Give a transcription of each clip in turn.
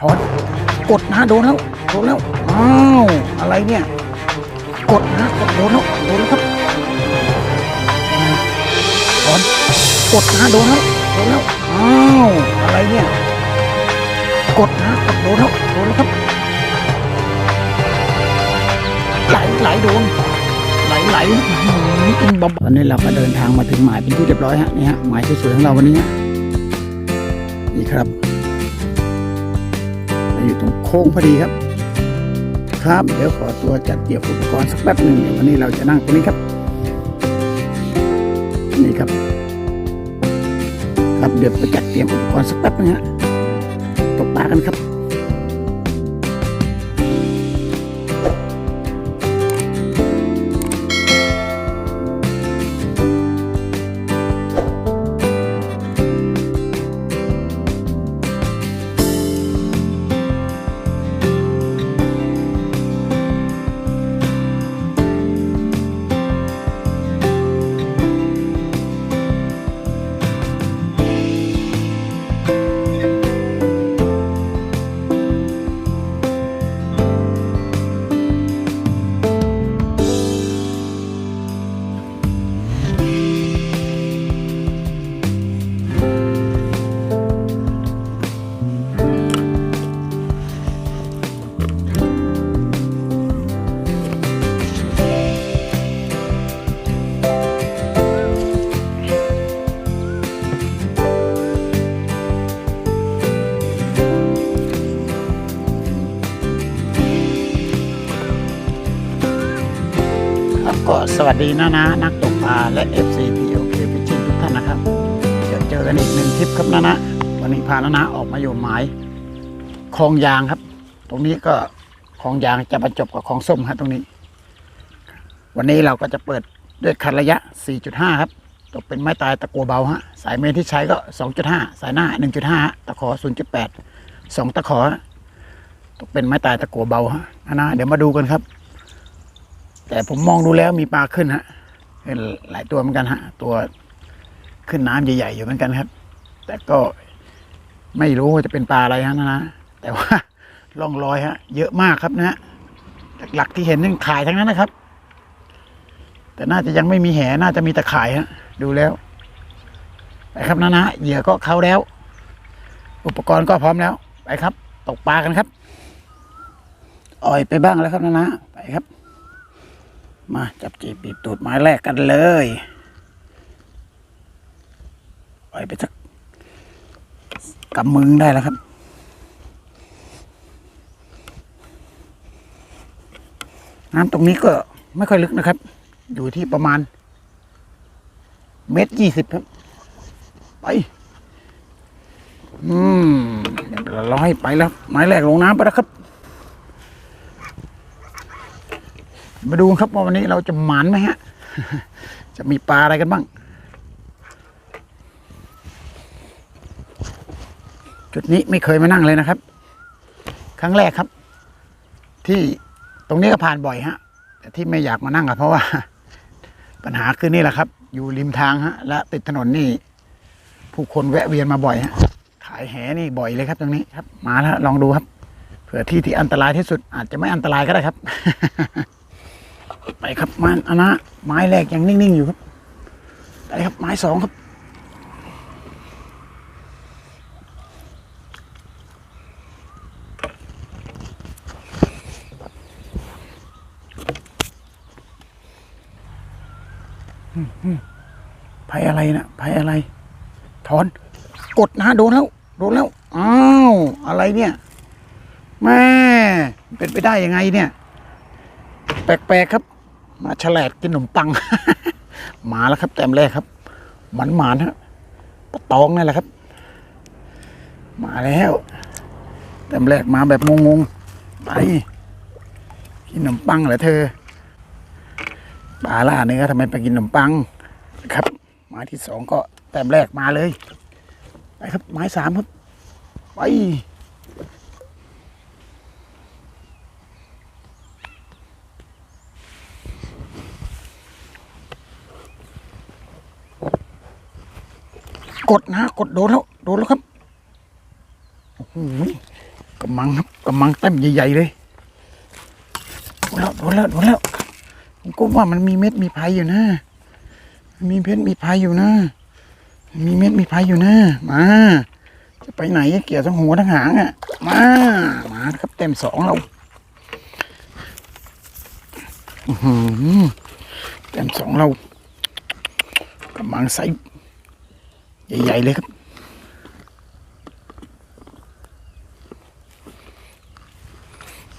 ถอนกดนะโดนแล้วโดนแล้วอ้าวอะไรเนี่ย กดนะกดโดนแล้วโดนแล้วครับถอนกดนะโดนแล้วโดนแล้วอ้าวอะไรเนี่ย กดนะกดโดนแล้วโดนแล้วครับไหลไหลโดนไหลไหลอินบอมตอนนี้เราก็เดินทางมาถึงหมายเป็นที่เรียบร้อยฮะนี่ฮะหมายสวยๆของเราวันนี้ฮะนี่ครับ อยู่ตรงโค้งพอดีครับ ครับ เดี๋ยวขอตัวจัดเตรียมอุปกรณ์สักแป๊บหนึ่งเดี๋ยววันนี้เราจะนั่งตรงนี้ครับ นี่ครับ ครับเดี๋ยวไปจัดเตรียมอุปกรณ์สักแป๊บนึงฮะตกปลากันครับครับ วัสดีนะนะนักตกปลาและ FC POK พิชิตทุกท่านนะครับ เดี๋ยวเจอกันอีกหนึ่งทริปครับนะนะ วันนี้พานะนะออกมาอยู่หมายคลองยางครับ ตรงนี้ก็คลองยางจะบรรจบกับคลองส้มครับตรงนี้ วันนี้เราก็จะเปิดด้วยคันระยะ 4.5 ครับ ตกเป็นไม้ตายตะกัวเบาฮะ สายเมนที่ใช้ก็ 2.5 สายหน้า 1.5 ตะขอ 0.8 2 ตะขอ ตกเป็นไม้ตายตะกัวเบาฮะนะนะเดี๋ยวมาดูกันครับ แต่ผมมองดูแล้วมีปลาขึ้นฮะเห็นหลายตัวเหมือนกันฮะ ตัวขึ้นน้ำใหญ่ๆอยู่เหมือนกันครับ แต่ก็ไม่รู้ว่าจะเป็นปลาอะไรฮะนะนะแต่ว่าล่องรอยฮะ เยอะมากครับนะฮะหลักที่เห็นนี่ขายทั้งนั้นนะครับ แต่น่าจะยังไม่มีแหน่าจะมีแตะข่ายฮะ ดูแล้วไปครับนะนะเหยื่อก็เข้าแล้ว อุปกรณ์ก็พร้อมแล้ว ไปครับ ตกปลากันครับ อ่อยไปบ้างแล้วครับนะนะไปครับ มาจับจีบปีบตูดไม้แรกกันเลยปล่อยไปสักกำมือได้แล้วครับ น้ำตรงนี้ก็ไม่ค่อยลึกนะครับ อยู่ที่ประมาณ เมตรยี่สิบครับ ไป อืมเดี๋ยวเราให้ไปแล้ว ไม้แรกลงน้ำไปแล้วครับ มาดูครับว่าวันนี้เราจะหมานไหมฮะ จะมีปลาอะไรกันบ้าง จุดนี้ไม่เคยมานั่งเลยนะครับ ครั้งแรกครับ ที่ตรงนี้ก็ผ่านบ่อยฮะ แต่ที่ไม่อยากมานั่งอะเพราะว่า ปัญหาคือนี่แหละครับ อยู่ริมทางฮะ และติดถนนนี่ ผู้คนแวะเวียนมาบ่อยฮะ ขายแหนี่บ่อยเลยครับ ตรงนี้ครับ มาแล้วลองดูครับเผื่อที่ที่อันตรายที่สุดอาจจะไม่อันตรายก็ได้ครับ ไปครับมันอันนะไม้แรกยังนิ่งๆอยู่ครับไปครับไม้สองครับภัยอะไรนะภัยอะไร ถอน กดนะโดนแล้ว โดนแล้ว อ้าว อะไรเนี่ยแม่เป็นไปได้ยังไงเนี่ย แปลกๆครับ มาฉลาดกินขนมปัง มาแล้วครับ แต้มแรกครับ หมันหมานฮะปะตองนั่แหละครับ มาแล้ว แต้มแรกมาแบบงงๆไปกินขนมปังเหรอเธอปลาล่าเนื้อทำไมไปกินขนมปังครับไม้ที่สองก็แต้มแรกมาเลย ไปครับไม้สามครับ ไป กดนะกดโดนแล้วโดนแล้วครับโอ้โหกำมังครับกระมังเต็มใหญ่ ๆ เลยโดนแล้วโดนแล้วโดนแล้วผมก็ว่ามันมีเม็ดมีภัยอยู่นะมีเพชรมีภัยอยู่นะ มีเม็ดมีภัยอยู่นะมาจะไปไหนเกี่ยวทั้งหัวทั้งหางอะ มามาครับเต็มสองเราอื้อหือเต็มสองเรากำลังใส ใหญ่ๆเลยครับ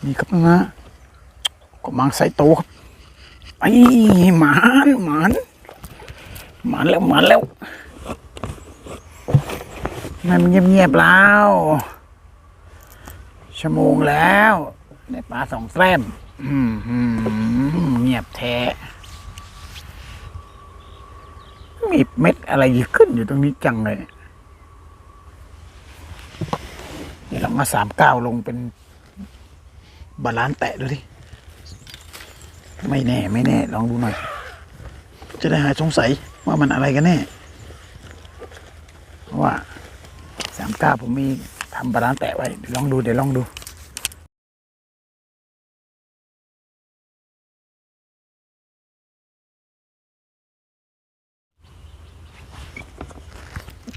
นี่ครับนะกำลังใส่โตครับไอ้หมานหมานหมานแล้วหมานแล้วมันเงียบๆแล้วชั่วโมงแล้ว ได้ปลาสองแต้มเงียบแท้ มีเม็ดอะไรขึ้นอยู่ตรงนี้จังเลยเดี๋ยวเรามาสามเก้าลงเป็นบาลานแตะดูดิ ไม่แน่ไม่แน่ ลองดูหน่อย จะได้หายสงสัยว่ามันอะไรกันแน่ เพราะว่าสามเก้าผมมีทำบาลานแตะไว้ลองดูเดี๋ยวลองดู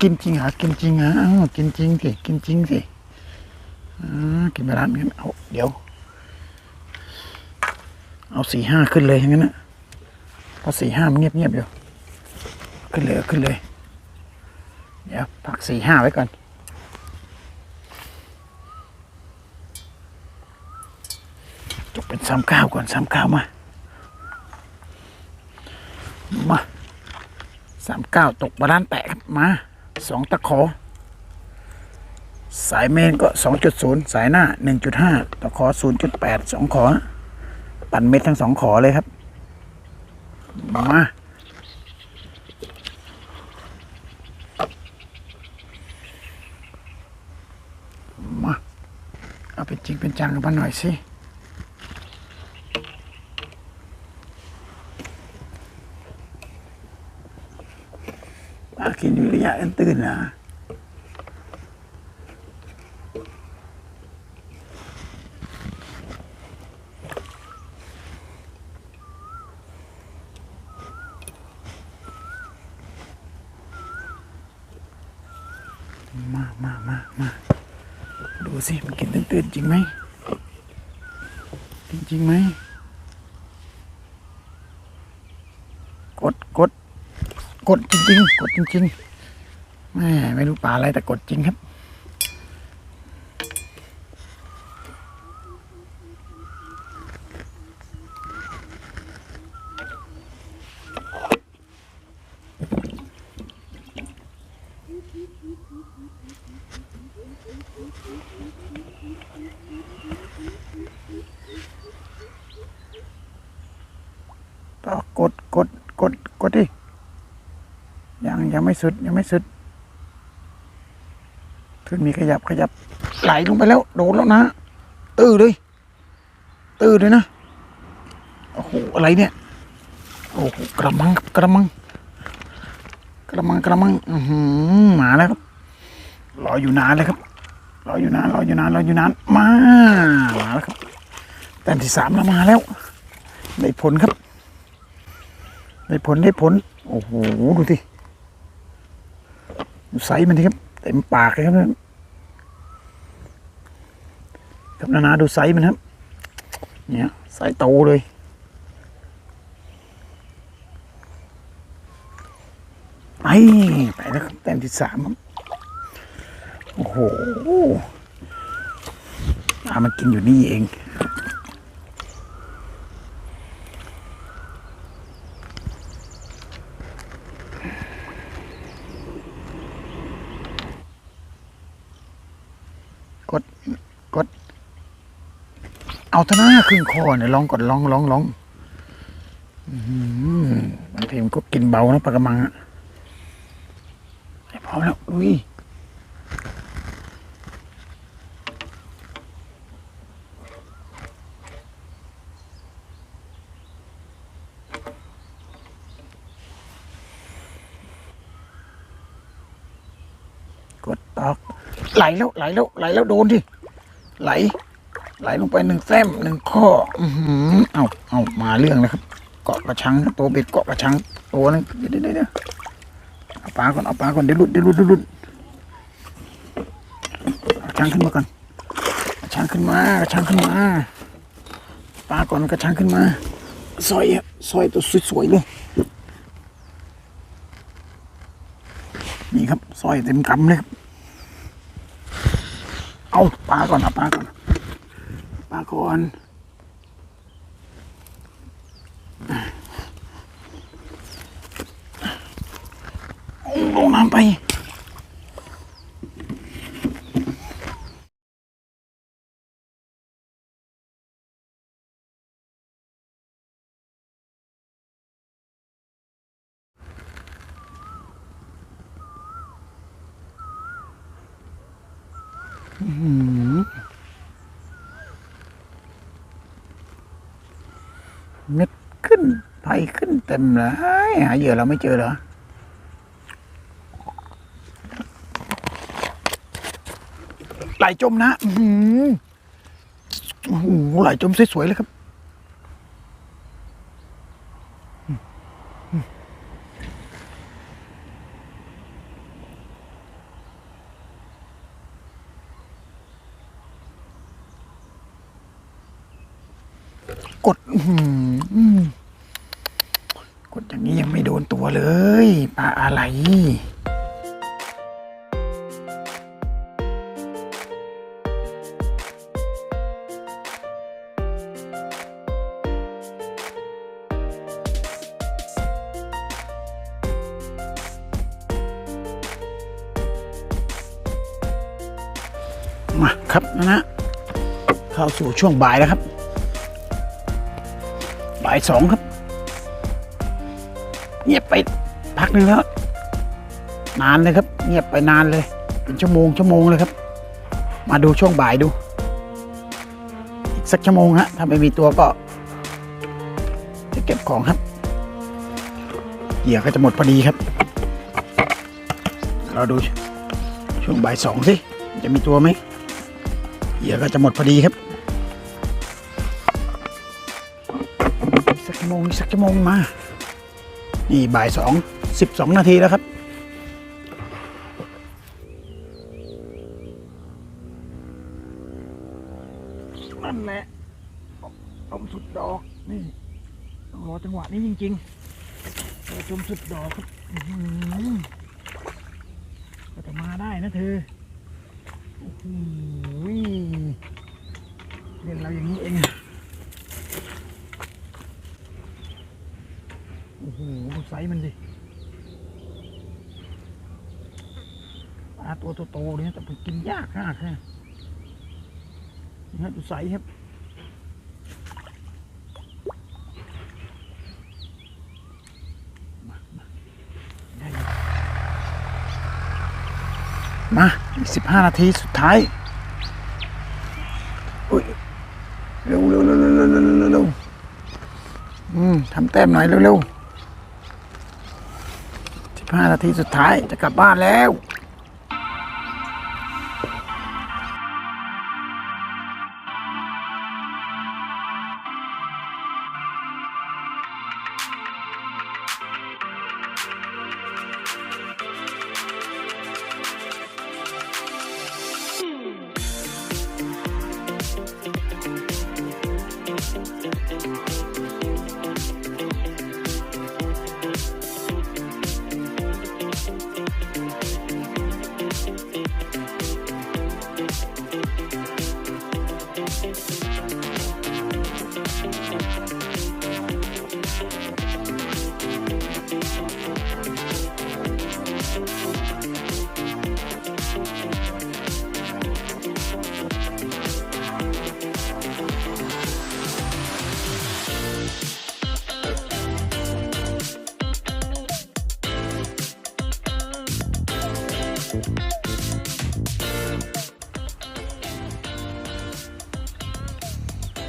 กินจริงหรอกินจริงเหรออ้าวกินจริงสิกินจริงสิกินบาลานกันเอาเดี๋ยว เอาสี่ห้าขึ้นเลยอย่างนั้นนะเพราะสี่ห้ามันเงียบเงียบอยู่ ขึ้นเลยขึ้นเลย เดี๋ยวพักสี่ห้าไว้ก่อนจบเป็นสามเก้าก่อนสามเก้ามา มาสามเก้าตกบาลานแตกมา สองตะขอ สายเมนก็สองจุดศูนย์สายหน้าหนึ่งจุดห้าตะขอศูนย์จุดแปดสองขอ ปั่นเม็ดทั้งสองขอเลยครับ มามา เอาเป็นจริงเป็นจังกันมาหน่อยสิ ปลากินอ ยู่ระยะอันตื่นนะมามามามาดูสิมันกินตื่นตื่นๆจริงไหมจริงจริงๆไหมกดกดกดจริงๆกดจริงๆ แม่ไม่รู้ปลาอะไรแต่กดจริงครับ ต่อกดกดกดกดดิยังยังไม่สุดยังไม่สุด ขึ้นมีขยับขยับไหลลงไปแล้ว โดนแล้วนะตื้อเลยตื้อเลยนะโอ้โหอะไรเนี่ยโอ้โหกระมังกระมัง กระมังกระมังอือหมาแล้วครับรออยู่นานเลยครับรออยู่นานรออยู่นานรออยู่นานมามาแล้วครับแต้มที่สามแล้วมาแล้ว ได้ผลครับ ได้ผลได้ผล โอ้โหดูสิดูไซส์มันทีครับเต็มปากเลยครับเนี่ย ครับนานาดูไซส์มันครับ เนี่ยไซส์โตเลย ไปไปแล้วครับแต้มที่สามครับ โอ้โหอามันกินอยู่นี่เอง กด กด เอาท่านั้นครึ่งคอเนี่ยลองกดลองลองลองอื้อหือบางทีมันก็กินเบานะปลากระมังอะพร้อมแล้วอุ้ยกดตอกไหลแล้วไหลแล้วไหลแล้วโดนดิไหล ไหลลงไปหนึ่งแส้มหนึ่งข้อ อือเอาเอามาเรื่องแล้วครับ เกาะกระชังตัวเบ็ดเกาะกระชังตัวนึงเดี๋ยวเดี๋ยวเดี๋ยวเอาปลาก่อนเอาปลาก่อนเดี๋ยวหลุดเดี๋ยวหลุดเดี๋ยวหลุดกระชังขึ้นมาก่อนกระชังขึ้นมากระชังขึ้นมาปลาก่อนกระชังขึ้นมาซอยอะซอยตัวสวยๆเลยนี่ครับซอยเต็มกำเลยเอาปลาก่อนเอาปลาก่อน ปลาก่อนลงน้ำไปอื้อหือ เม็ดขึ้นไผ่ขึ้นเต็มเลยหาเหยื่อเราไม่เจอเหรอไหลจมนะอื้อหือโอ้โหไหลจมสวยๆเลยครับกดหือกดอย่างนี้ยังไม่โดนตัว เลยปลาอะไรมาครับนะนะเข้าสู่ช่วงบ่ายแล้วครับ บ่ายสองครับ งียบไปพักหนึ่งแล้ว นานเลยครับ เงียบไปนานเลย เป็นชั่วโมงชั่วโมงเลยครับ มาดูช่วงบ่ายดู อีกสักชั่วโมงฮะถ้าไม่มีตัวก็จะเก็บของครับเหยื่อก็จะหมดพอดีครับ เราดูช่วงบ่ายสองสิจะมีตัวไหมเหยื่อก็จะหมดพอดีครับสักชั่วโมงสักชั่วโมงมา นี่บ่ายสองสิบสองนาทีแล้วครับ นั่นแหละต้มสุดดอกนี่ต้องรอจังหวะนี้จริงๆเราชมสุดดอกครับก็จะมาได้นะเธอ ซส์มันดิปลาตัวโตๆเนี่ยแต่มันกินยากมากนะนี่ฮะดูใส์ครับมาอีกสิบห้านาทีสุดท้ายเร็วเร็วเร็วเร็วเร็วเร็วอืมทำแต้มหน่อยเร็วเร็ว 15 นาทีสุดท้ายจะกลับบ้านแล้ว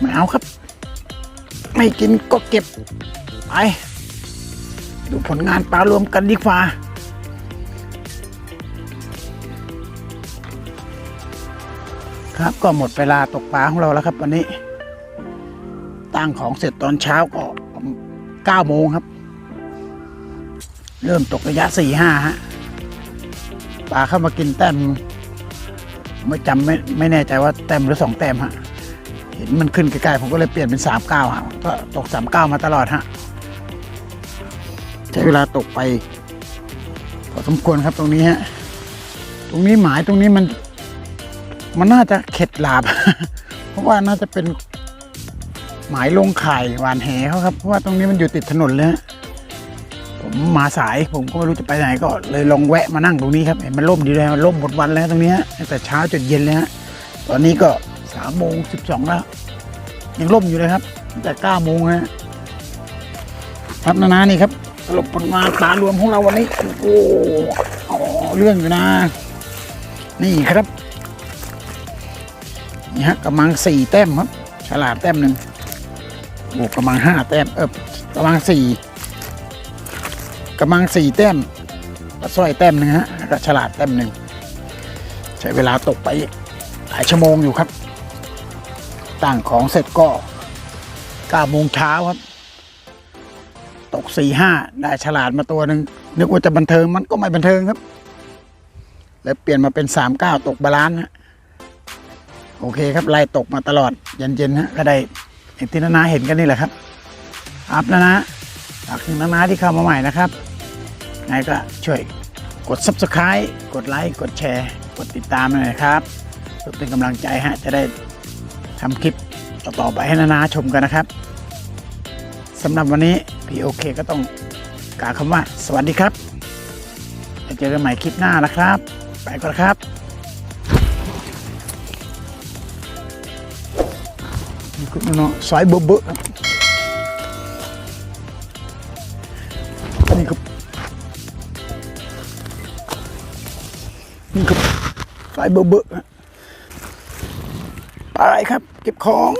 ไม่เอาครับ ไม่กินก็เก็บ ไป ดูผลงานปลารวมกันดีกว่าครับก็หมดเวลาตกปลาของเราแล้วครับ วันนี้ ตั้งของเสร็จตอนเช้าก็เก้าโมงครับ เริ่มตกระยะสี่ห้าฮะปลาเข้ามากินแต้มไม่จำไม่ไม่แน่ใจว่าแต้มหรือสองแต้มฮะ ห็นมันขึ้นใกล้ๆผมก็เลยเปลี่ยนเป็นสามเก้าฮะก็ตกสามเก้ามาตลอดฮะใช้เวลาตกไปพอสมควรครับตรงนี้ฮะตรงนี้หมายตรงนี้มัน มันน่าจะเข็ดหลาบ เพราะว่าน่าจะเป็นหมายลงไข่หวานแหเขาครับ เพราะว่าตรงนี้มันอยู่ติดถนนเลยฮะผมมาสายผมก็ไม่รู้จะไปไหนก็เลยลองแวะมานั่งตรงนี้ครับเห็นมันร่มดีเลยมันร่มหมดวันแล้วตรงนี้ฮะตั้งแต่เช้าจนเย็นเลยฮะตอนนี้ก็ามโมงสิบสองแล้ว ยังร่มอยู่เลยครับ แต่เก้าโมงฮะครับนานานี่ครับสรุปผลมาปลารวมของเราวันนี้ โอ้โหเรื่องอยู่นะ นี่ครับนี่ฮะกำลังสี่แต้มครับ ฉลาดแต้มหนึ่งบวกกำลังห้าแต้ม เออกำลังสี่กำลังสี่แต้มปลาสร้อยแต้มหนึ่งฮะแล้วก็ฉลาดแต้มหนึ่งใช้เวลาตกไปหลายชั่วโมงอยู่ครับ ตั้งของเสร็จก็เก้าโมงเช้าครับ ตกสี่ห้าได้ฉลาดมาตัวหนึ่งนึกว่าจะบันเทิงมันก็ไม่บันเทิงครับ แล้วเปลี่ยนมาเป็นสามเก้าตกบาลานซ์ฮะโอเคครับไล่ตกมาตลอดเย็นๆฮะก็ได้อย่างที่นานาเห็นกันนี่แหละครับ อัพนะนะฝากถึงนานาที่เข้ามาใหม่นะครับไงก็ช่วยกด subscribe กดไลค์ กดแชร์ กดติดตามหน่อยนะครับเพื่อเป็นกำลังใจฮะจะได้ ทำคลิปต่อๆไปให้นานาชมกันนะครับสำหรับวันนี้พี่โอเคก็ต้องกล่าวคำว่า สวัสดีครับแล้วเจอกันใหม่คลิปหน้านะครับ ไปก่อนครับนี่คุณเนาะสายเบอะเบอะครับนี่ครับนี่ครับสายเบอะเบอะไปครับ เก็บของ